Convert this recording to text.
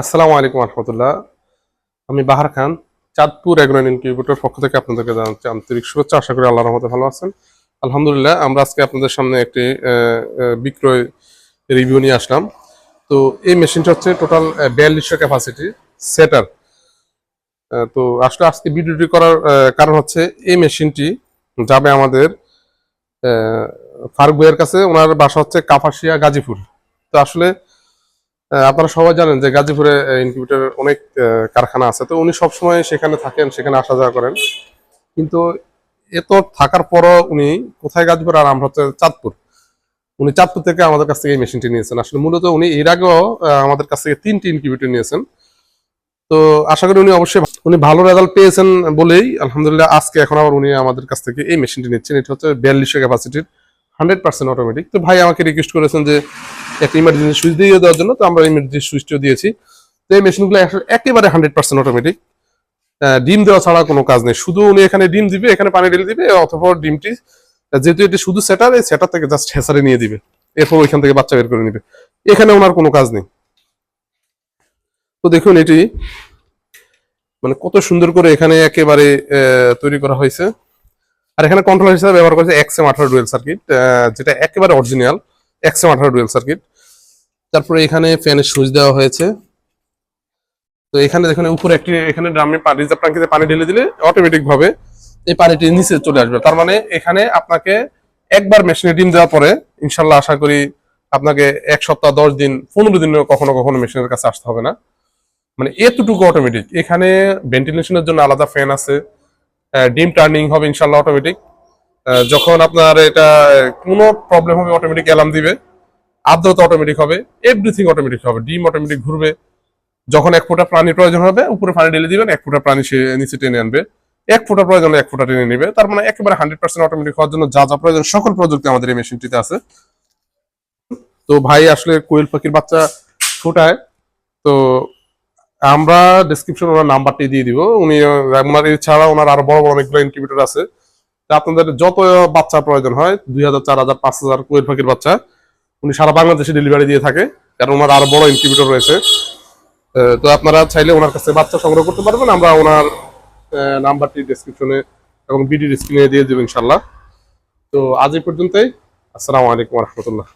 আসসালামু আলাইকুম রহমতুল্লাহ। আমি বাহার খান, চাঁদপুর এগ্রোন ইনকিউবেটর পক্ষ থেকে আপনাদেরকে জানাচ্ছি আন্তরিক শুভেচ্ছা। আশা করি আল্লাহর রহমতে ভালো আছেন। আলহামদুলিল্লাহ, আমরা আজকে আপনাদের সামনে একটি বিক্রয় রিভিউ নিয়ে আসলাম। তো এই মেশিনটা হচ্ছে টোটাল বিয়াল্লিশশো ক্যাপাসিটি সেটার তো আসলে আজকে ভিডিওটি করার কারণ হচ্ছে এই মেশিনটি যাবে আমাদের ফারুক ভাইয়ের কাছে। ওনার বাসা হচ্ছে কাপাসিয়া গাজীপুর। তো আসলে আপনারা সবাই জানেন যে গাজীপুরে ইনকিউবেটর অনেক কারখানা আছে। তো উনি সবসময় সেখানে থাকেন, সেখানে আসা যাওয়া করেন। কিন্তু এত থাকার পরও উনি কোথায় গাজীপুর আর আমরা হচ্ছে চাঁদপুর। উনি চাঁদপুর থেকে আমাদের কাছ থেকে এই মেশিনটি নিয়েছেন। আসলে মূলত উনি এর আগেও আমাদের কাছ থেকে তিনটি ইনকিউবেটর নিয়েছেন। তো আশা করি উনি অবশ্যই উনি ভালো রেজাল্ট পেয়েছেন বলেই, আলহামদুলিল্লাহ, আজকে এখন আবার উনি আমাদের কাছ থেকে এই মেশিনটি নিচ্ছেন। এটা হচ্ছে বিয়াল্লিশশো ক্যাপাসিটির হান্ড্রেড পার্সেন্ট অটোমেটিক তো ভাই আমাকে রিকোয়েস্ট করেছেন যে একটা ইমার্জেন্সি সুইচ দিয়ে দেওয়ার জন্য, তো আমরা ইমার্জেন্সি সুইচটিও দিয়েছি। তো এই মেশিনগুলো একেবারে হান্ড্রেড পার্সেন্ট অটোমেটিক ডিম দেওয়া ছাড়া কোনো কাজ নেই। শুধু উনি এখানে ডিম দিবে, এখানে পানি ঢেলে দিবে, অথবা ডিমটি যেহেতু এটি শুধু সেটার এই সেটার থেকে জাস্ট হেসারে নিয়ে দিবে। এরপর ওইখান থেকে বাচ্চা বের করে নিবে। এখানে ওনার কোনো কাজ নেই। তো দেখুন এটি মানে কত সুন্দর করে এখানে একেবারে তৈরি করা হয়েছে। আর এখানে কন্ট্রোল হিসেবে ব্যবহার করেছে এক্সএম আঠারো ডুয়েল সার্কিট যেটা একেবারে অরিজিনাল এক্সএম আঠারো ডুয়েল সার্কিট। তারপরে এখানে ফ্যানের সুইচ দেওয়া হয়েছে। তো এখানে দেখুন, উপরে একটি, এখানে ড্রামে পানি রিজার্ভ ট্যাঙ্কিতে পানি ঢেলে দিলে অটোমেটিক ভাবে এই পানিটি নিচে চলে আসবে। তার মানে এখানে আপনাকে একবার মেশিনে ডিম দেওয়ার পরে, ইনশাল্লাহ আশা করি আপনাকে এক সপ্তাহ, দশ দিন, পনেরো দিন কখনো কখনো মেশিনের কাছে আসতে হবে না। মানে এতটুকু অটোমেটিক এখানে ভেন্টিলেশনের জন্য আলাদা ফ্যান আছে। ডিম টার্নিং হবে ইনশাল্লাহ অটোমেটিক যখন আপনার এটা, কোনো প্রবলেম হবে অটোমেটিক অ্যালার্ম দিবে। আর্দ্রতা অটোমেটিক হবে এভরিথিং অটোমেটিক হবে, ডিম অটোমেটিক ঘুরবে। যখন এক ফোঁটা পানির প্রয়োজন হবে, উপরে পানি ঢেলে দিবেন, এক ফোঁটা প্রাণী সে নিচে টেনে আনবে। এক ফোঁটা প্রয়োজন এক ফোঁটা টেনে নেবে। তার মানে একেবারে হান্ড্রেড পার্সেন্ট অটোমেটিক হওয়ার জন্য যা যা প্রয়োজন, সকল প্রযুক্তি আমাদের এই মেশিনটিতে আছে। তো ভাই আসলে কোয়েল পাখির বাচ্চা ফোটায় তো আমরা ডিসক্রিপশন ওনার নাম্বারটি দিয়ে দিব। উনি ওনার এছাড়া ওনার আরও বড় বড় অনেকগুলো ইনকিউবেটর আছে। আপনাদের যত বাচ্চা প্রয়োজন হয়, দুই হাজার, চার হাজার, পাঁচ হাজার কোয়েল পাখির বাচ্চা, উনি সারা বাংলাদেশে ডেলিভারি দিয়ে থাকে, কারণ ওনার আরও বড় ইনকিউবেটর রয়েছে। তো আপনারা চাইলে ওনার কাছে বাচ্চা সংগ্রহ করতে পারবেন, আমরা ওনার নাম্বারটি ডিসক্রিপশনে এবং বিডি স্ক্রিনে দিয়ে দেবো ইনশাল্লাহ তো আজ এই পর্যন্তই, আসসালামু আলাইকুম রহমতুল্লাহ।